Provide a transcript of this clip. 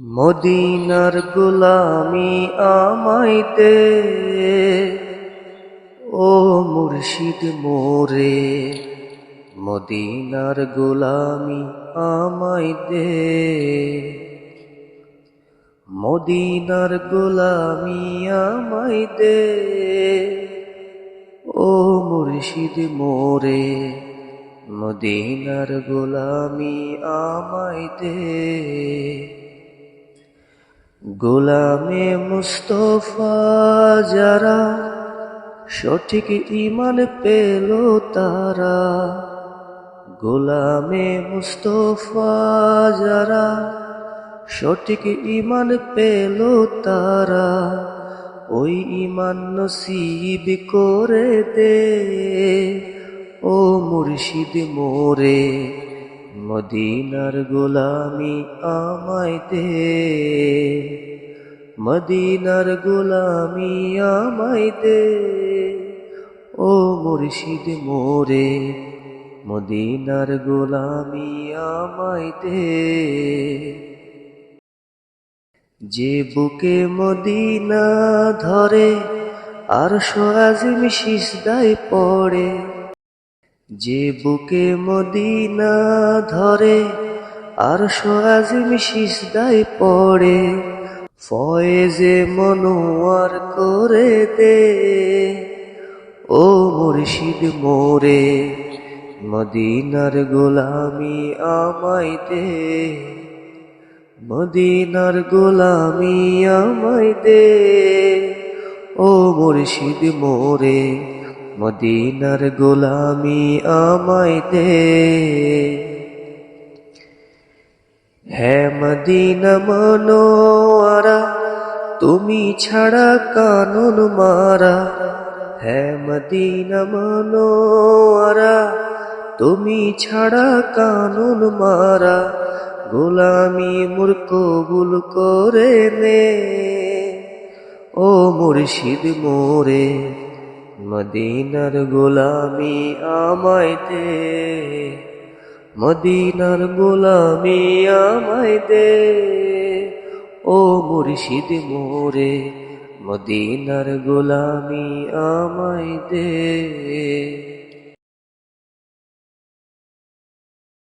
মদিনার গোলামি আমায় দে। ও মুর্শিদ মোরে, মদিনার গোলামি আমায় দে। মদিনার গোলামি আমায় দে। ও মুর্শিদ মোরে, মদিনার গোলামি আমায় দে। গোলামে মুস্তফা যারা সঠিক ইমান পেল তারা। গোলামে মুস্তফা যারা সঠিক ইমান পেল তারা। ওই ইমান নসিব করে দে, ও মুর্শিদ মোরে। মদিনার গোলামি আমায় দে। মদিনার গোলামি আমায় দে। ও মুর্শিদ মোরে, মদিনার গোলামি আমায় দে। যে বুকে মদিনা ধরে, আর সোয়াজিম সিজদায় পড়ে যে বুকে মদিনা ধরে, আর সোয়াজিম সিজদায় পড়ে, ফয়েজে মনোয়ার করে দে। ও মুর্শিদ মোরে, মদিনার গোলামি আমায় দে। মদিনার গোলামি আমায় দে। ও মুর্শিদ মোরে মদিনার গোলামি আমায় দে। হে মদিনা মনোয়ারা, তুমি ছাড়া কানুন মারা। হে মদিনা মনোয়ারা, তুমি ছাড়া কানুন মারা। গোলামি মোর করে নে। ও মুর্শিদ মোরে মদিনার গোলামি আমাইতে মদিনার গোলামি আমাইতে ও মুর্শিদ মোরে মদিনার গোলামি আমায় দে